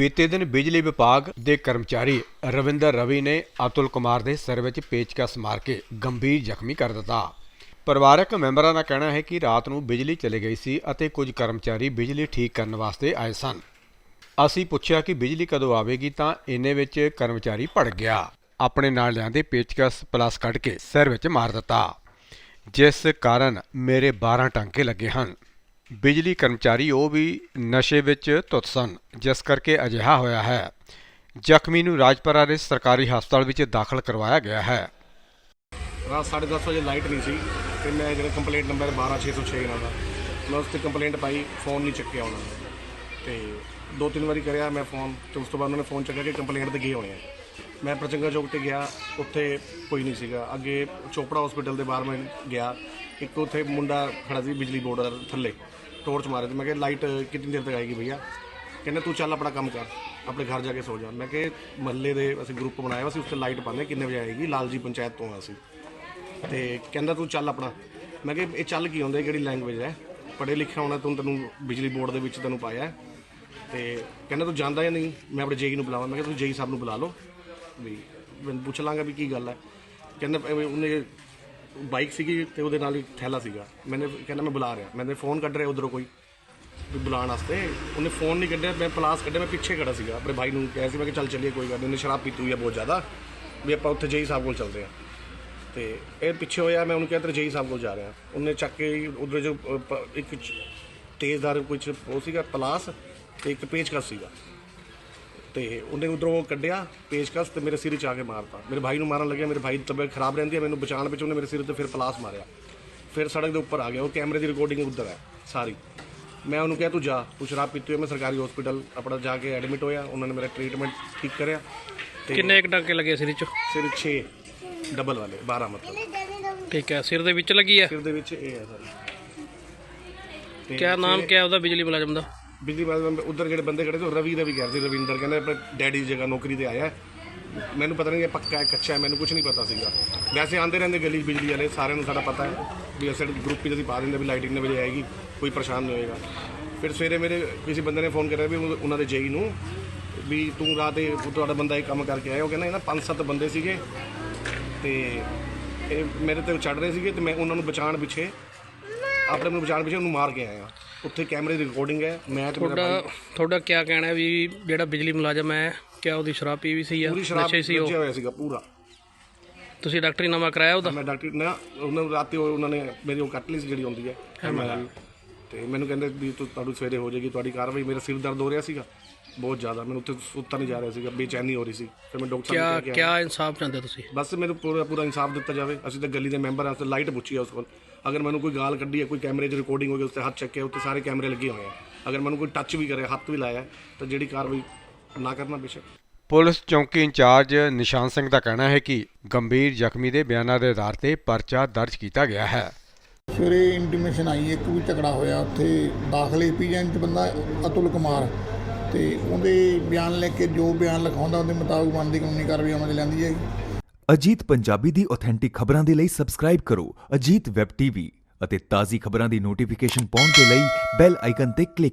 ਬੀਤੇ ਦਿਨ ਬਿਜਲੀ ਵਿਭਾਗ ਦੇ ਕਰਮਚਾਰੀ ਰਵਿੰਦਰ ਰਵੀ ਨੇ ਅਤੁਲ ਕੁਮਾਰ ਦੇ ਸਿਰ ਵਿੱਚ ਪੇਚਕਸ ਮਾਰ ਕੇ ਗੰਭੀਰ ਜ਼ਖਮੀ ਕਰ ਦਿੱਤਾ। ਪਰਿਵਾਰਕ ਮੈਂਬਰਾਂ ਦਾ ਕਹਿਣਾ ਹੈ ਕਿ ਰਾਤ ਨੂੰ ਬਿਜਲੀ ਚਲੇ ਗਈ ਸੀ ਅਤੇ ਕੁਝ ਕਰਮਚਾਰੀ ਬਿਜਲੀ ਠੀਕ ਕਰਨ ਵਾਸਤੇ ਆਏ ਸਨ। ਅਸੀਂ ਪੁੱਛਿਆ ਕਿ ਬਿਜਲੀ ਕਦੋਂ ਆਵੇਗੀ ਤਾਂ ਇੰਨੇ ਵਿੱਚ ਕਰਮਚਾਰੀ ਭੜ ਗਿਆ। ਆਪਣੇ ਨਾਲ ਲਿਆਂਦੇ ਪੇਚਕਸ ਪਲਸ ਕੱਢ ਕੇ ਸਿਰ ਵਿੱਚ ਮਾਰ ਦਿੱਤਾ। ਜਿਸ ਕਾਰਨ ਮੇਰੇ 12 ਟਾਂਕੇ ਲੱਗੇ ਹਨ। ਬਿਜਲੀ ਕਰਮਚਾਰੀ ਉਹ ਵੀ ਨਸ਼ੇ ਵਿੱਚ ਧੁੱਤ ਸਨ, ਜਿਸ ਕਰਕੇ ਅਜਿਹਾ ਹੋਇਆ ਹੈ। ਜ਼ਖਮੀ ਨੂੰ ਰਾਜਪੁਰਾ ਦੇ ਸਰਕਾਰੀ ਹਸਪਤਾਲ ਵਿੱਚ ਦਾਖਲ ਕਰਵਾਇਆ ਗਿਆ ਹੈ। ਰਾਤ 10:30 ਵਜੇ ਲਾਈਟ ਨਹੀਂ ਸੀ ਤੇ ਮੈਂ ਜਿਹੜਾ ਕੰਪਲੇਂਟ ਨੰਬਰ 12606 ਇਹਨਾਂ ਦਾ, ਮੈਂ ਉਸ ਤੇ ਕੰਪਲੇਂਟ ਪਾਈ, ਫੋਨ ਨਹੀਂ ਚੱਕਿਆ ਉਹਨਾਂ ਨੇ। ਤੇ ਦੋ ਤਿੰਨ ਵਾਰੀ ਕਰਿਆ ਮੈਂ ਫੋਨ, ਤੇ ਉਸ ਤੋਂ ਬਾਅਦ ਉਹਨਾਂ ਨੇ ਫੋਨ ਚੱਕਿਆ ਕਿ ਕੰਪਲੇਂਟ ਤੇ ਗਏ ਹੋਣੇ ਆ। ਮੈਂ ਪ੍ਰਚੰਗਾ ਚੌਕ ਤੇ ਗਿਆ, ਉੱਥੇ ਕੋਈ ਨਹੀਂ ਸੀਗਾ। ਅੱਗੇ ਚੋਪੜਾ ਹਸਪੀਟਲ ਦੇ ਬਾਹਰ ਮੈਂ ਗਿਆ ਇੱਕ ਉੱਥੇ ਮੁੰਡਾ ਖੜਾ ਸੀ ਬਿਜਲੀ ਬੋਰਡ ਦਾ ਥੱਲੇ, ਟੋਰਚ ਮਾਰੇ ਤੇ ਮੈਂ ਕਿਹਾ ਲਾਈਟ ਕਿੰਨੀ ਦੇਰ ਤੱਕ ਆਏਗੀ ਭਈਆ? ਕਹਿੰਦਾ, ਤੂੰ ਚੱਲ ਆਪਣਾ ਕੰਮ ਕਰ, ਆਪਣੇ ਘਰ ਜਾ ਕੇ ਸੋ ਜਾ। ਮੈਂ ਕਿਹਾ ਮਹੱਲੇ ਦੇ ਅਸੀਂ ਗਰੁੱਪ ਬਣਾਇਆ ਵਾ, ਅਸੀਂ ਉੱਥੇ ਲਾਈਟ ਪਾਉਂਦੇ ਕਿੰਨੇ ਵਜੇ ਆਏਗੀ? ਲਾਲ ਜੀ ਪੰਚਾਇਤ ਤੋਂ ਆ ਅਸੀਂ। ਤੇ ਕਹਿੰਦਾ, ਤੂੰ ਚੱਲ ਆਪਣਾ। ਮੈਂ ਕਿਹਾ, ਇਹ ਚੱਲ ਕੀ ਹੁੰਦਾ ਕਿਹੜੀ ਲੈਂਗੁਏਜ ਹੈ? ਪੜ੍ਹੇ ਲਿਖਿਆ ਹੋਣਾ, ਤੂੰ ਤੈਨੂੰ ਬਿਜਲੀ ਬੋਰਡ ਦੇ ਵਿੱਚ ਤੈਨੂੰ ਪਾਇਆ ਹੈ। ਤੇ ਕਹਿੰਦਾ, ਤੂੰ ਜਾਣਦਾ ਜਾਂ ਨਹੀਂ? ਮੈਂ ਆਪਣੇ ਜੇਈ ਨੂੰ ਬੁਲਾਵਾਂ। ਮੈਂ ਕਿਹਾ ਤੂੰ ਜੇਈ ਸਾਹਿਬ ਨੂੰ ਬੁਲਾ ਲਓ। ਵੀ ਮੈਂ ਪੁੱਛ ਲਾਂਗਾ ਵੀ ਕੀ ਗੱਲ ਹੈ? ਕਹਿੰਦਾ ਉਹਨੇ ਬਾਈਕ ਸੀਗੀ ਤੇ ਉਹਦੇ ਨਾਲ ਹੀ ਥੈਲਾ ਸੀਗਾ। ਮੈਨੇ ਕਹਿੰਦਾ ਮੈਂ ਬੁਲਾ ਰਿਹਾ। ਮੈंने ਫੋਨ ਕੱਢ ਰਿਹਾ ਉਧਰੋਂ ਕੋਈ ਵੀ ਬੁਲਾਉਣ ਵਾਸਤੇ। ਉਹਨੇ ਫੋਨ ਨਹੀਂ ਕੱਢਿਆ, ਮੈਂ ਪਲਾਸ ਕੱਢਿਆ, ਮੈਂ ਪਿੱਛੇ ਖੜਾ ਸੀਗਾ। ਆਪਣੇ ਭਾਈ ਨੂੰ ਕਿਹਾ ਸੀ, ਮੈਂ ਕਿ ਚੱਲ ਚੱਲੀਏ, ਕੋਈ ਗੱਲ ਨਹੀਂ ਉਹਨੇ ਸ਼ਰਾਬ ਪੀਤੀ ਹੋਈ ਆ ਬਹੁਤ ਜ਼ਿਆਦਾ, ਵੀ ਆਪਾਂ ਉੱਥੇ ਜੇਈ ਸਾਹਿਬ ਕੋਲ ਚੱਲਦੇ ਹਾਂ। ਤੇ ਇਹ ਪਿੱਛੇ ਹੋਇਆ, ਮੈਂ ਉਹਨੂੰ ਕਿਹਾ, ਤੇਰੇ ਜੇਈ ਸਾਹਿਬ ਕੋਲ ਜਾ ਰਿਹਾ। ਉਹਨੇ ਚੱਕ ਕੇ ਉਧਰ ਜੋ ਪ- ਇੱਕ ਤੇਜ਼ਦਾਰ ਕੁਝ ਉਹ ਸੀਗਾ, ਪਲਾਸ ਤੇ ਇੱਕ ਪੇਚਕਸ ਸੀਗਾ। ਤੇ ਉਹਨੇ ਉਧਰੋਂ ਕੱਢਿਆ ਪੇਚਕਸ ਤੇ ਮੇਰੇ ਸਿਰ 'ਚ ਆ ਕੇ ਮਾਰਤਾ। ਮੇਰੇ ਭਾਈ ਨੂੰ ਮਾਰਨ ਲੱਗਿਆ ਮੇਰੇ ਭਾਈ ਦੀ ਤਬੀਅਤ ਖਰਾਬ ਰਹਿੰਦੀ ਹੈ ਮੈਨੂੰ ਬਚਾਉਣ ਵਿੱਚ ਉਹਨੇ ਮੇਰੇ ਸਿਰ ਤੇ ਫਿਰ ਪਲਾਸ ਮਾਰਿਆ। ਫਿਰ ਸੜਕ ਦੇ ਉੱਪਰ ਆ ਗਿਆ ਉਹ ਕੈਮਰੇ ਦੀ ਰਿਕਾਰਡਿੰਗ ਉੱਧਰ ਹੈ ਸਾਰੀ। ਮੈਂ ਉਹਨੂੰ ਕਿਹਾ ਤੂੰ ਜਾ ਤੂੰ ਸ਼ਰਾਬ ਪੀਤੀ ਹੋਈ ਮੈਂ ਸਰਕਾਰੀ ਹਸਪੀਟਲ ਆਪਣਾ ਜਾ ਕੇ ਐਡਮਿਟ ਹੋਇਆ ਉਹਨਾਂ ਨੇ ਮੇਰਾ ਟ੍ਰੀਟਮੈਂਟ ਠੀਕ ਕਰਿਆ ਤੇ ਕਿੰਨੇ ਇੱਕ ਟਾਂਕੇ ਲੱਗੇ ਸਿਰ 'ਚ? ਸਿਰ 6 ਡਬਲ ਵਾਲੇ 12 ਮਤਲਬ। ਠੀਕ ਹੈ ਸਿਰ ਦੇ ਵਿੱਚ ਲੱਗੀ ਹੈ? ਸਿਰ ਦੇ ਵਿੱਚ ਇਹ ਹੈ ਸਾਰੀ। ਕਿਆ ਨਾਮ ਕਿਆ ਉਹਦਾ ਬਿਜਲੀ ਮੁਲਾਜ਼ਮ ਦਾ? ਬਿਜਲੀ ਬਾਦ ਉਧਰ ਜਿਹੜੇ ਬੰਦੇ ਖੜੇ ਸੀ, ਉਹ ਰਵੀ ਰਵੀ ਵੀ ਕਹਿ ਰਹੇ ਸੀ, ਰਵਿੰਦਰ ਕਹਿੰਦੇ ਆਪਣੇ ਡੈਡੀ ਦੀ ਜਗ੍ਹਾ ਨੌਕਰੀ ਤੇ ਆਇਆ। ਹੈ। ਮੈਨੂੰ ਪਤਾ ਨਹੀਂ ਇਹ ਪੱਕਾ ਹੈ, ਕੱਚਾ ਹੈ, ਮੈਨੂੰ ਕੁਝ ਨਹੀਂ ਪਤਾ ਸੀਗਾ। ਵੈਸੇ ਆਂਦੇ ਰਹਿੰਦੇ ਗਲੀ 'ਚ ਬਿਜਲੀ ਵਾਲੇ, ਸਾਰਿਆਂ ਨੂੰ ਸਾਡਾ ਪਤਾ ਹੈ ਵੀ ਅਸੀਂ ਗਰੁੱਪ ਹੀ ਅਸੀਂ ਪਾ ਦਿੰਦੇ ਵੀ ਲਾਈਟਿੰਗ ਇੰਨੇ ਵਜੇ ਆਏਗੀ, ਕੋਈ ਪਰੇਸ਼ਾਨ ਨਹੀਂ ਹੋਏਗਾ। ਫਿਰ ਸਵੇਰੇ ਮੇਰੇ ਕਿਸੇ ਬੰਦੇ ਨੇ ਫੋਨ ਕਰਿਆ ਵੀ ਉਹ- ਉਹਨਾਂ ਦੇ ਜੇਈ ਨੂੰ ਵੀ ਤੂੰ ਰਾਤ ਇਹ ਤੁਹਾਡਾ ਬੰਦਾ ਇਹ ਕੰਮ ਕਰਕੇ ਆਇਆ। ਉਹ ਕਹਿੰਦਾ ਇਹ ਨਾ ਪੰਜ ਸੱਤ ਬੰਦੇ ਸੀਗੇ ਤੇ ਇਹ ਮੇਰੇ ਤੇ ਚੜ ਰਹੇ ਸੀਗੇ ਤੇ ਮੈਂ ਉਹਨਾਂ ਨੂੰ ਬਚਾਉਣ ਪਿੱਛੇ ਆਪਣੇ ਨੂੰ ਬਚਾਉਣ ਪਿੱਛੇ ਉਹਨੂੰ ਮਾਰ ਕੇ ਆਇਆ ਉੱਥੇ ਕੈਮਰੇ ਦੀ ਰਿਕਾਰਡਿੰਗ ਹੈ। ਮੈਂ ਤੇ ਮੇਰਾ ਤੁਹਾਡਾ ਤੁਹਾਡਾ ਕਿਆ ਕਹਿਣਾ ਹੈ ਵੀ ਜਿਹੜਾ ਬਿਜਲੀ ਮੁਲਾਜ਼ਮ ਹੈ ਕਿਆ ਉਹਦੀ ਸ਼ਰਾਬ ਪੀ ਵੀ ਸੀ ਆ? ਪੂਰੀ ਸ਼ਰਾਬ ਨਸ਼ੇ ਸੀ ਉਹ? ਵਿੱਚੇ ਹੋਇਆ ਸੀਗਾ ਪੂਰਾ। ਤੁਸੀਂ ਡਾਕਟਰੀ ਨਾਮਾ ਕਰਾਇਆ ਉਹਦਾ? ਮੈਂ ਡਾਕਟਰ ਨੇ ਉਹਨਾਂ ਨੂੰ ਰਾਤੀ ਉਹ- ਉਹਨਾਂ ਨੇ ਮੇਰੀ ਉਹ ਕੱਟ ਲਈ ਸੀ ਜਿਹੜੀ ਹੁੰਦੀ ਹੈ MRI ਤੇ ਮੈਨੂੰ ਕਹਿੰਦੇ ਵੀ ਤੂੰ ਤੁਹਾਨੂੰ ਸਵੇਰੇ ਹੋ ਜਾਏਗੀ ਤੁਹਾਡੀ ਕਾਰਵਾਈ ਮੇਰਾ ਸਿਰ ਦਰਦ ਹੋ ਰਿਹਾ ਸੀਗਾ। ਬਹੁਤ ਜ਼ਿਆਦਾ। ਮੈਨੂੰ ਉੱਥੇ ਸੁੱਤਾ ਨਹੀਂ ਜਾ ਰਿਹਾ ਸੀਗਾ ਬੇਚੈਨੀ ਹੋ ਰਹੀ ਸੀ। ਫਿਰ ਮੈਂ ਡਾਕਟਰ ਸਾਹਿਬ ਨੂੰ ਕਿਹਾ ਕਿਆ ਇਨਸਾਫ ਚਾਹੁੰਦੇ ਤੁਸੀਂ? ਬਸ ਮੈਨੂੰ ਪੂਰਾ ਪੂਰਾ ਇਨਸਾਫ ਦਿੱਤਾ ਜਾਵੇ। ਅਸੀਂ ਤਾਂ ਗਲੀ ਦੇ ਮੈਂਬਰ ਹਾਂ ਤੇ ਲਾਈਟ ਪੁੱਛੀ ਹੈ ਉਸ ਕੋਲ। ਅਗਰ ਮੈਨੂੰ ਕੋਈ ਗਾਲ ਕੱਢੀ ਹੈ ਕੋਈ ਕੈਮਰੇ 'ਚ ਰਿਕਾਰਡਿੰਗ ਹੋ ਗਈ ਉਸ ਤੇ ਹੱਥ ਚੱਕਿਆ ਉੱਤੇ ਸਾਰੇ ਕੈਮਰੇ ਲੱਗੇ ਹੋਏ ਆ। ਅਗਰ ਮੈਨੂੰ ਕੋਈ ਟੱਚ ਵੀ ਕਰੇ ਹੱਥ ਵੀ ਲਾਇਆ ਤਾਂ ਜਿਹੜੀ ਕਾਰਵਾਈ ਨਾ ਕਰਨਾ ਬੇਸ਼ੱਕ। ਪੁਲਿਸ ਚੌਂਕੀ ਇੰਚਾਰਜ ਨਿਸ਼ਾਨ ਸਿੰਘ ਦਾ ਕਹਿਣਾ ਹੈ ਕਿ ਗੰਭੀਰ ਜ਼ਖਮੀ ਦੇ ਬਿਆਨਾਂ ਦੇ ਆਧਾਰ ਤੇ ਪਰਚਾ ਦਰਜ ਕੀਤਾ ਗਿਆ ਹੈ। ਸਵੇਰੇ ਇੰਟੀਮੇਸ਼ਨ ਆਈ ਇੱਕ ਵੀ ਝਗੜਾ ਹੋਇਆ। ਉੱਥੇ ਦਾਖਲੇ ਪੀਜਨ ਚ ਬੰਦਾ ਅਤੁਲ ਕੁਮਾਰ। ਤੇ ਉਹਦੇ ਬਿਆਨ ਲੈ ਕੇ ਜੋ ਬਿਆਨ ਲਿਖਾਉਂਦਾ ਉਹਦੇ ਮੁਤਾਬਕ ਬਣਦੀ ਕਾਨੂੰਨੀ ਕਾਰਵਾਈ ਅਮਲ 'ਚ ਲੈਂਦੀ ਜਾਏਗੀ। ਅਜੀਤ ਪੰਜਾਬੀ ਦੀ ਆਥੈਂਟਿਕ ਖਬਰਾਂ ਦੇ ਲਈ ਸਬਸਕ੍ਰਾਈਬ ਕਰੋ ਅਜੀਤ ਵੈਬ ਟੀਵੀ ਅਤੇ ਤਾਜ਼ੀ ਖਬਰਾਂ ਦੀ ਨੋਟੀਫਿਕੇਸ਼ਨ ਪਾਉਣ ਦੇ ਲਈ ਬੈਲ ਆਈਕਨ ਤੇ ਕਲਿੱਕ